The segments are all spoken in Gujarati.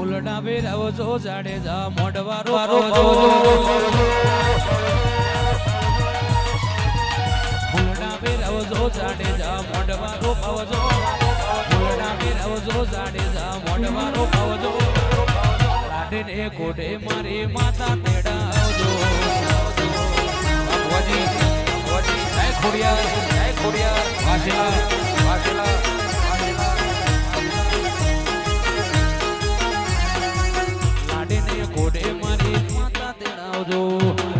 ફૂલડા બિરવજો જાડેજા મોઢવારો ફૂલડા બિરવજો જાડેજા મોઢવારો પાવજો ફૂલડા બિરવજો જાડેજા મોઢવારો પાવજો લાડીને ગોડે મારી માતા તેડાવજો ભગવાજી ભગવાજી જય ખોડિયા જય ખોડિયા વાસેલા વાસેલા ಯಾವುದು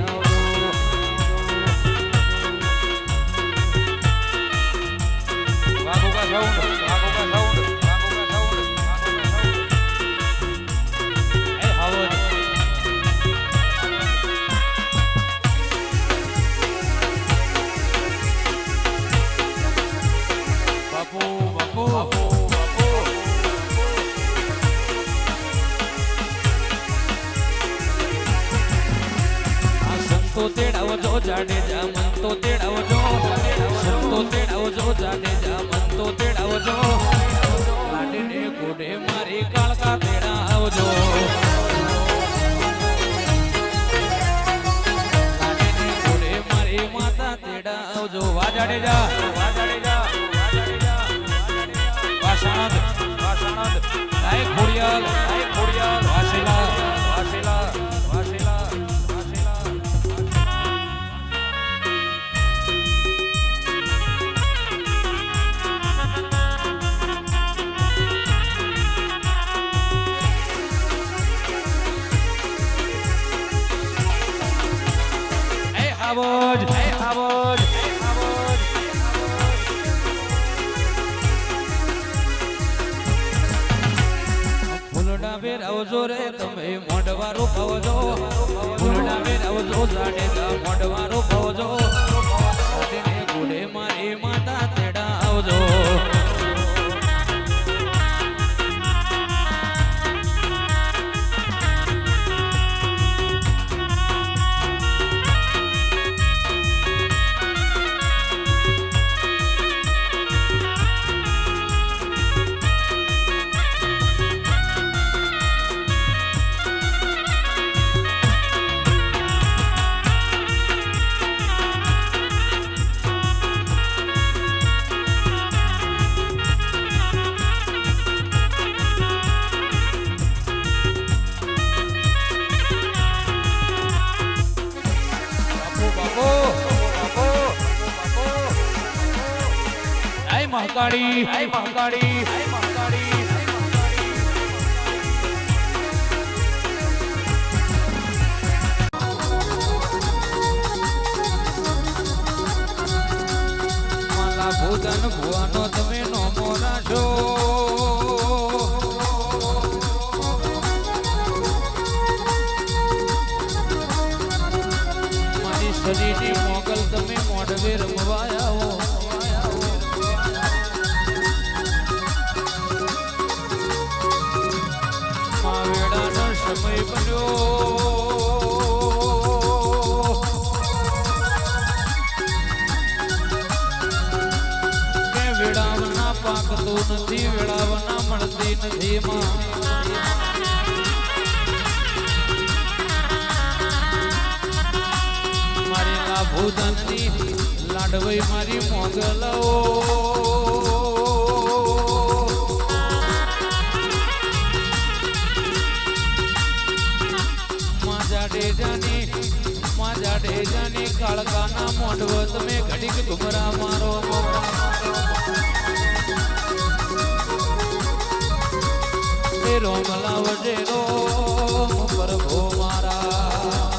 મારી ભૂતનની લાડવઈ મારી મોગલો માજા ડેજાની માજા ડેજાની કાળકાના મોઢવ તમે ઘડીક ઘુમરા મારો મેરો મલાવજે નો પ્રભો મારા.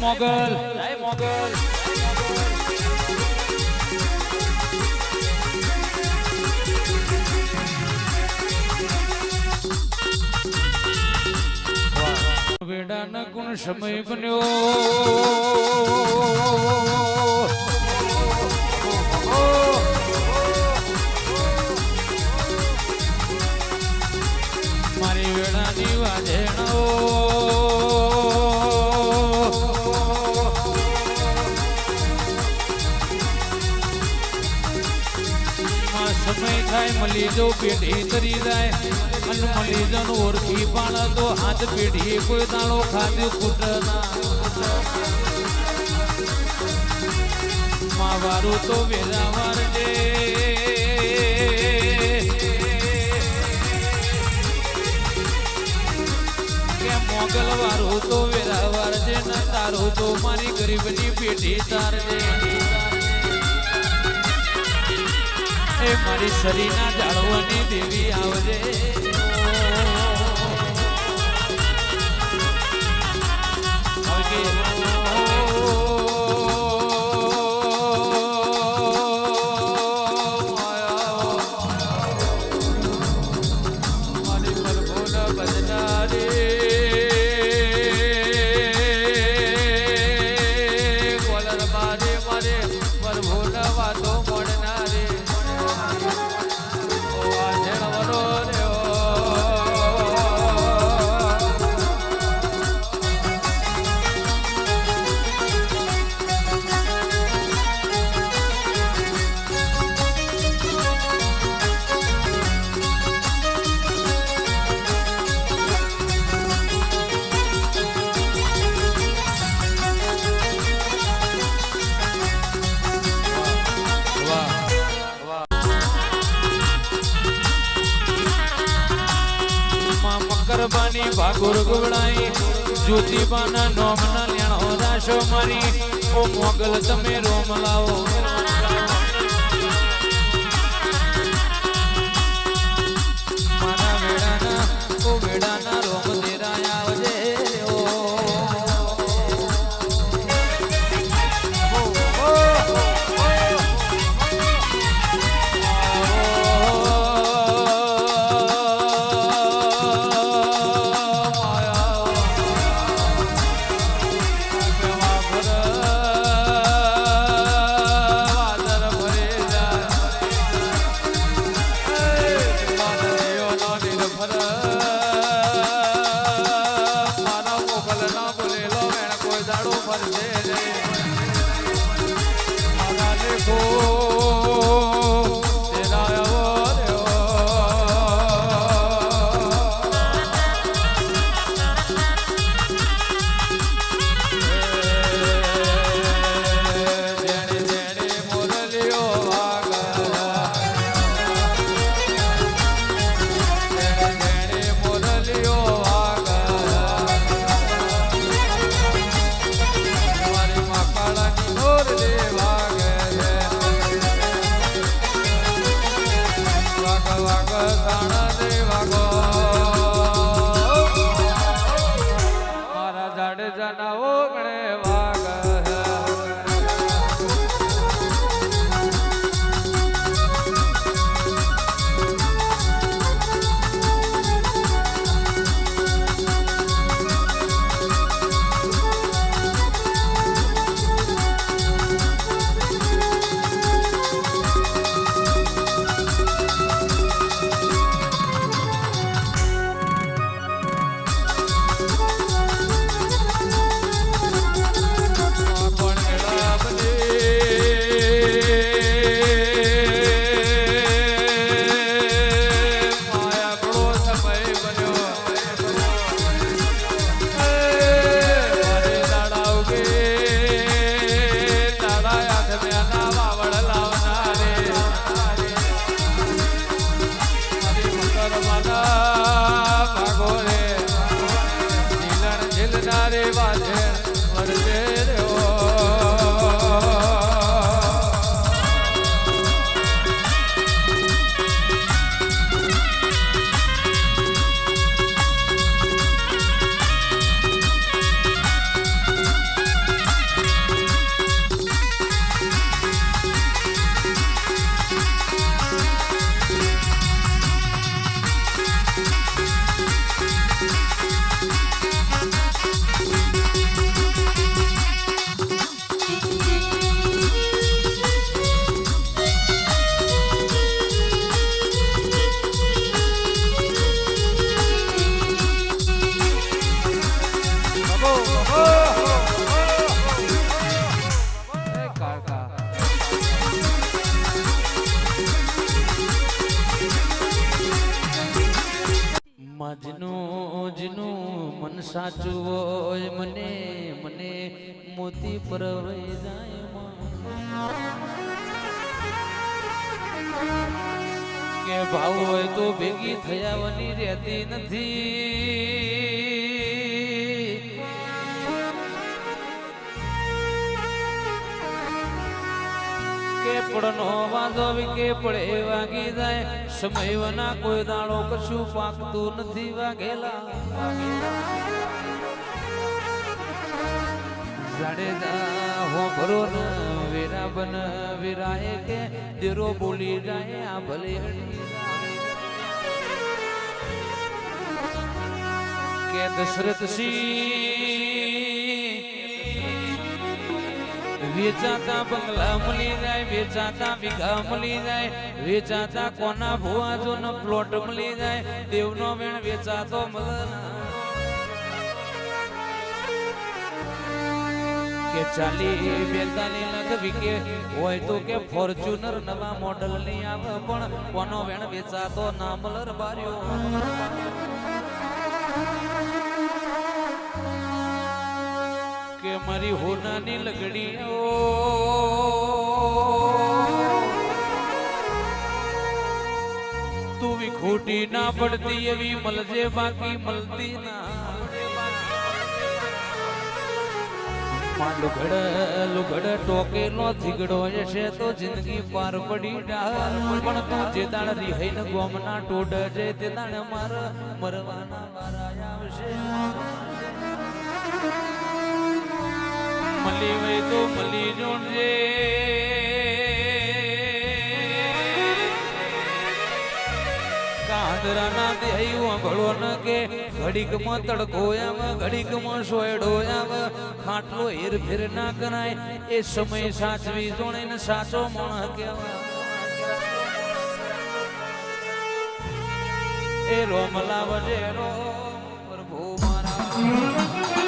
મોગલ. જય મોગલ. દીકરાન ગુણ સમય બન્યો. મારી વેળાની વાજેણો સમય થાય મળી જો પેઢી તરી જાય. તો હાથ પેઢી કોઈ દાણો ખાધ્યો કૂટના. માવારું તો વેરાવાર દે મોગલવારું મોગલ વારું તો વેરાવાર છે ને તારું તો મારી ગરીબની પેઢી તાર એ મારી શરીરના જાળવાની દેવી આવજે. આવજે. ભાગુર ગુવડાઈ જ્યોતિબાના નોમના લેણો રાશો મારી. ઓ મોગલ તમે રોમ લાવો. વાગ તાણા દે વાગો વાંધો કે એ વાગી જાય. સમયના કોઈ દાણો કશું પાકતું નથી વાગેલા. જાડેદા હો ભરો ન વીરા બન વીરાએ કે દેરો બોલી જાય આ ભલે હળી કે દશરથ સિંહ વેચાતા બંગલા મળી જાય, વેચાતા વીઘા મળી જાય, વેચાતા કોના ભુવાજો નો પ્લોટ મળી જાય, દેવનો વેણ વેચાતો કે ચાલી બેતાલી લાખ વીકે, હોય તો કે ફોર્ચ્યુનર નવા મોડલની આવે, પણ કોનો વેણ વેચાતો ના, મલર બાર્યો કે મારી હોનાની લગડીઓ. તું ખોટી ના પડતી, એવી મળજે બાકી મળતી ના. લુગડ લુગડ ટોકેલો જીગડો છે તો જિંદગી પાર પડી ડાળ. પણ તું જે દાળ રિહાઈને ગોમના ટોડ જે તે દાણ માર મરવાના મારા આવશે. મળી હોય તો મળી જોડજે. કાંદરાના દેહયું ભળો ન કે ઘડીકમાં તડકો આવ ઘડીકમાં સોયડો એમ ખાટલો હેર ફેર ના કરાય એ સમય સાચવી જોણે ને સાચો મોણ કહેવાય. એ રોમલા વજે રોમ પ્રભુ મારા.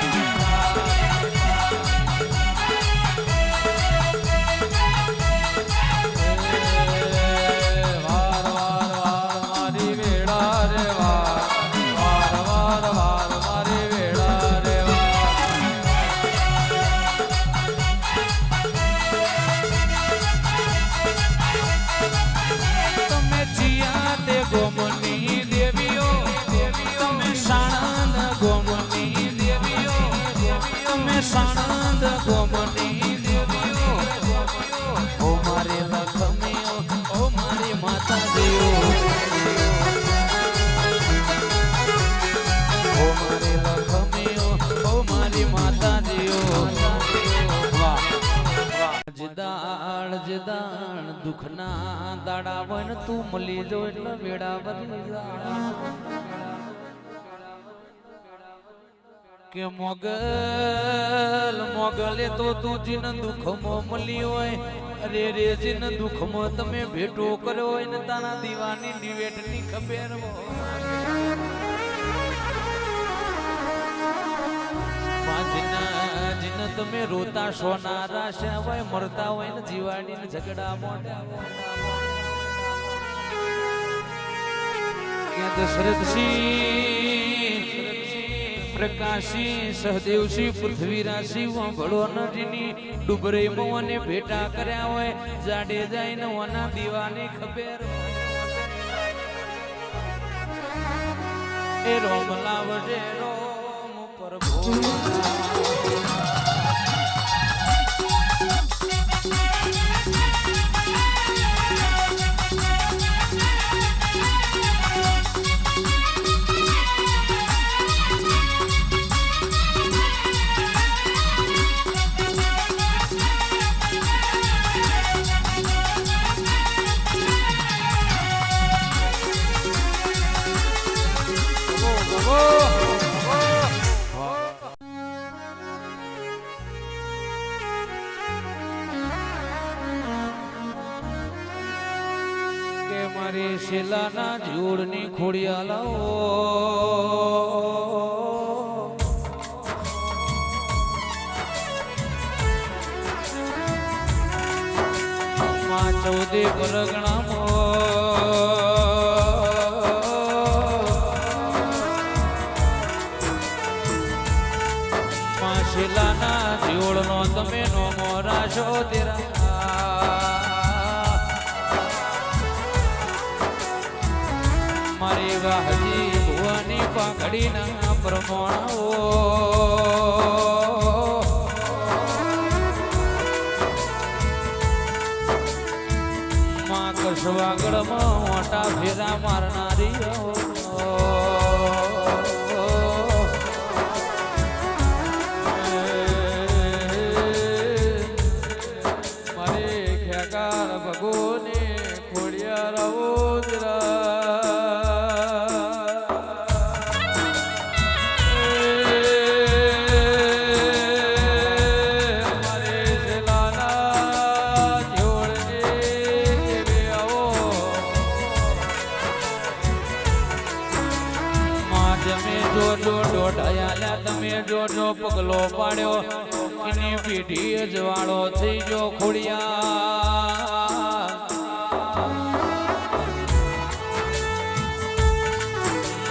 તમે સાણંદ ગોમની દેવીઓ ઓ મારે લખમીઓ ઓ માતા દેવો ઓ મારી માતા દેવો જદાળ જદાળ દુખના દાડા વન તું મળી જો એટલે વેડા જા. કે મોગલ, મોગલે તો તું જીન દુઃખમાં મળી હોય. અરે રે જીન દુઃખમાં તમે ભેટો કર્યો હોય ને તારા દીવાની દિવેટની ખબર જીન તમે રોતા સોનારા હોય મરતા હોય ને જીવાડી ને ઝઘડા કે દશરથસિંહ પ્રકાશી સહદેવસિંહ પૃથ્વીરાશી, વાંભળો નજીની ડુબરે મોને ભેટા કર્યા હોય, જાડે જાય નવાના દીવાની ખબેર એ રોમ લાવજે, રોમ પર મારી શિલાના જોડની ખોડિયા લાવો. ચૌદે પરગણામાં પાઘડીના પ્રમાણો માં કસવાગળમાં મોટા ફેરા મારનારી પીઢી અજવાળો થઈ જો ખોડિયા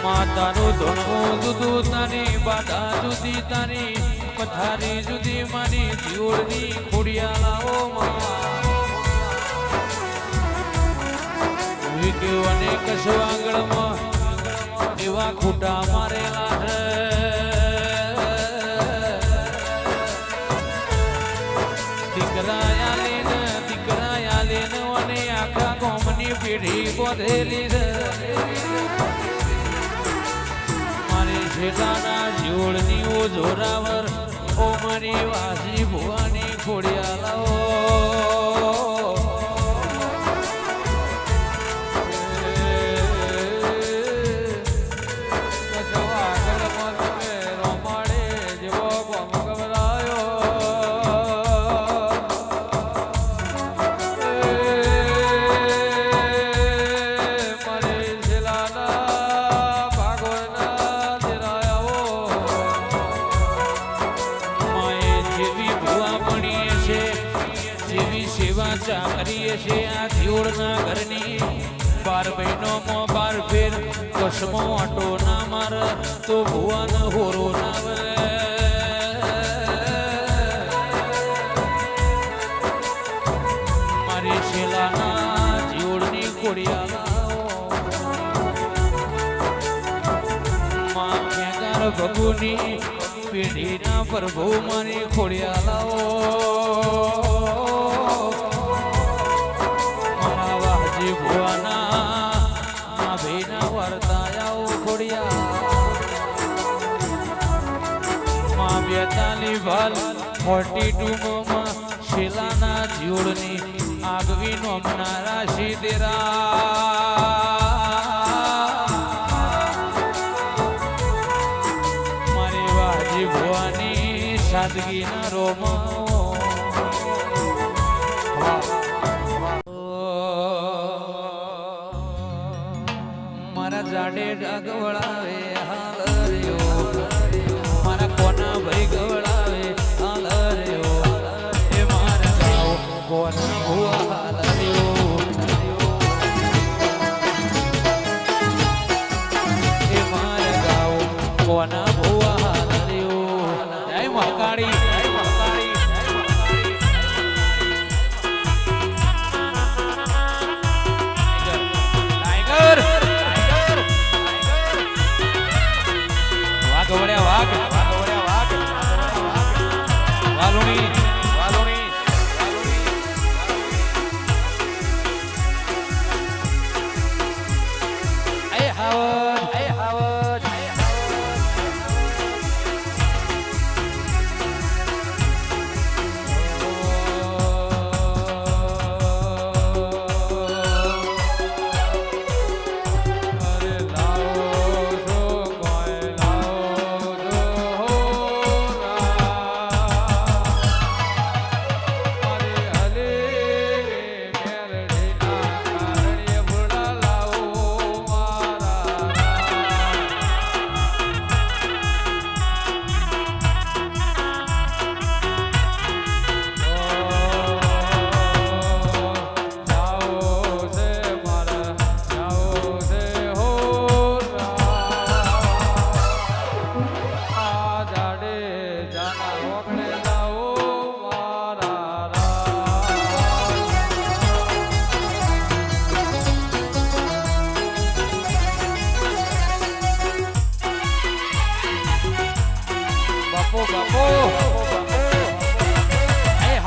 માતાનું ધણવું જુદું તારી, બાધા જુદી તારી, પથારી જુદી માની જીવડની ખોડિયા લાવો વિક્યો અને કસવાગળમાં એવા ખૂટા મારેલા છે. પેઢી બોધેલી રે મારી જેઠાના જોડની ઓ જોરાવર ઓ મારી વાસી ભુવાની ખોડિયા લાવો મો બાર ફેર કસમો આટો ના માર તો ભુવન હોરો ના વે મારી શેલાના જીવડની ખેગાર ભગુની પેઢીના પ્રભુ મારી ખોડિયા લાવો બેતાલી ભાલ ફોર્ટી ટુ માં શિલાના જીવડની આગવી નોમનારા શિદેરા. મારી વાજી ભવાની સાદગીના રોમ. મારા જાડે ડગ વળાવે ગાવ કોના ભુવા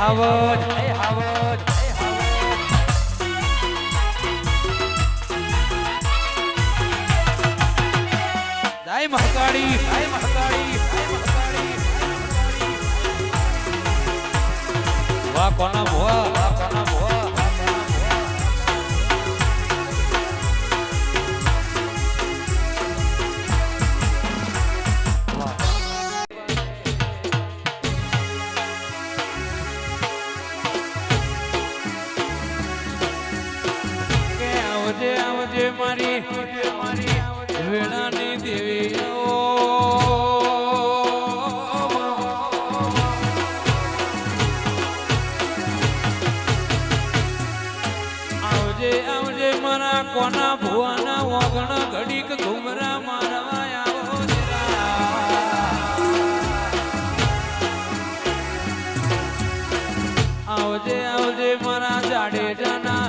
હાવજ એ હાવજ દાય મહકાળી આય મહકાળી કોના ભોવા આવજે આવજે, મારા કોના ભુવાના વગણ ઘડીક ઘુમરા મારવા આવો આવજે આવજે, મારા જાડેજાના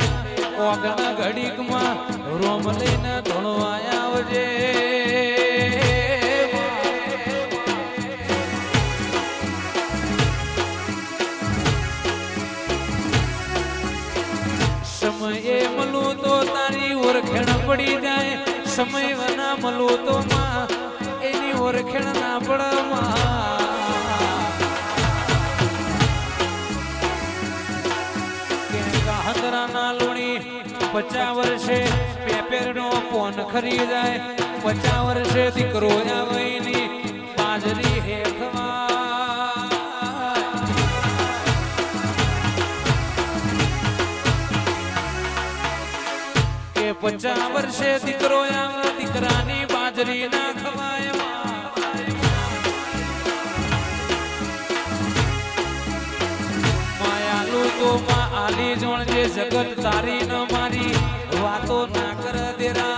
ઓગણ ઘડીકમાં રોમ લઈને સમય વના મળું તો માં એની ઓરખેણ ના પડમાં લુણી પચા વર્ષે પેપેરનો નો ફોન ખરીદાય પચા વર્ષે દીકરો આવઈની કે પચા વર્ષે દીકરો દીકરાની બાજરી ના ખવાય આલી જોણ જે જગત તારી ન મારી, વાતો ના કર દેરા.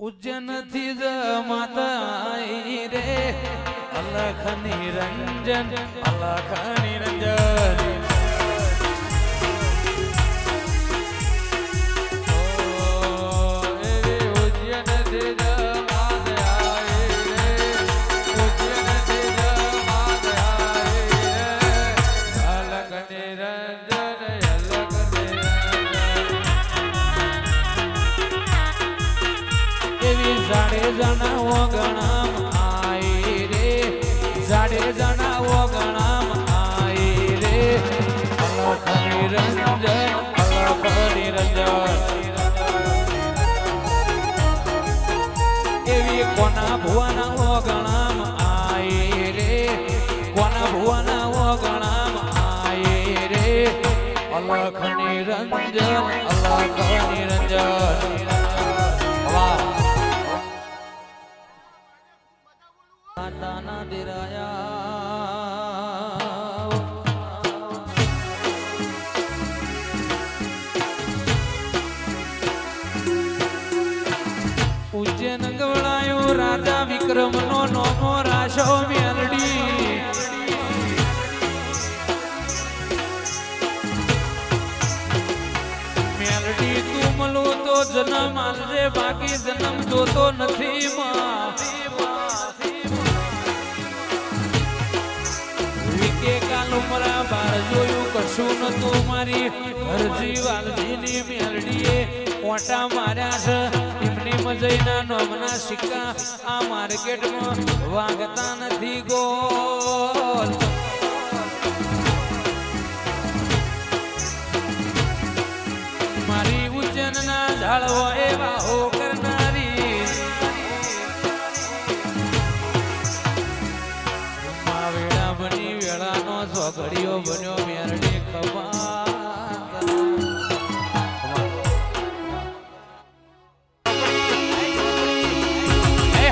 ઉજ્જૈનથી જ માતા રે, અલખ નિરંજન અલખ નિરંજન. રાજા વિક્રમ નો નોમો રાશો મેલડી. મેલડી, તું મલો તો જન્મ આલજે, બાકી જન્મ જોતો નથી માં. કાલ ઉમરા બાર જોયું, કશું નતું મારી. હરજી વાલજીની મેલડીએ ઓટા માર્યા છે. એમની મજઈના નોમના સિક્કા આ માર્કેટમાં વાગતા નથી ગોલ. મારી ઉજ્જૈનના ઝાડવો એવા હો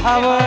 એ હાવજ